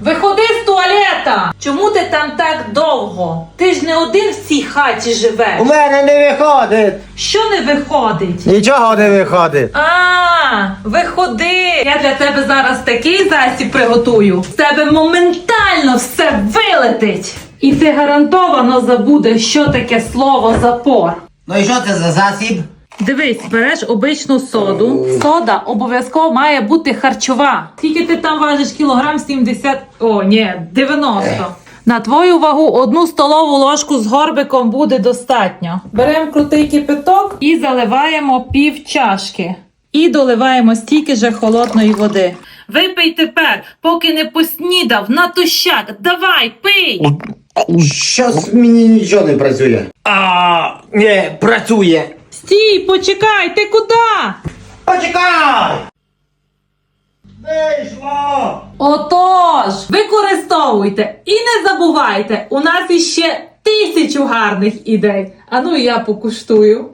Виходи з туалета! Чому ти там так довго? Ти ж не один в цій хаті живеш. У мене не виходить. Що не виходить? Нічого не виходить. А, виходи! Я для тебе зараз такий засіб приготую. З тебе моментально все вилетить. І ти гарантовано забудеш, що таке слово запор. Ну і що це за засіб? Дивись, береш обичну соду. Сода обов'язково має бути харчова. Скільки ти там важиш кілограм 70, о, ні, 90. На твою вагу одну столову ложку з горбиком буде достатньо. Беремо крутий кипяток і заливаємо пів чашки. І доливаємо стільки же холодної води. Випий тепер, поки не поснідав, натощак. Давай, пий! Щось мені нічого не працює. А, не, працює. Стій, почекай, ти куди? Почекай! Вийшло! Отож, використовуйте і не забувайте, у нас іще тисячу гарних ідей. А ну я покуштую.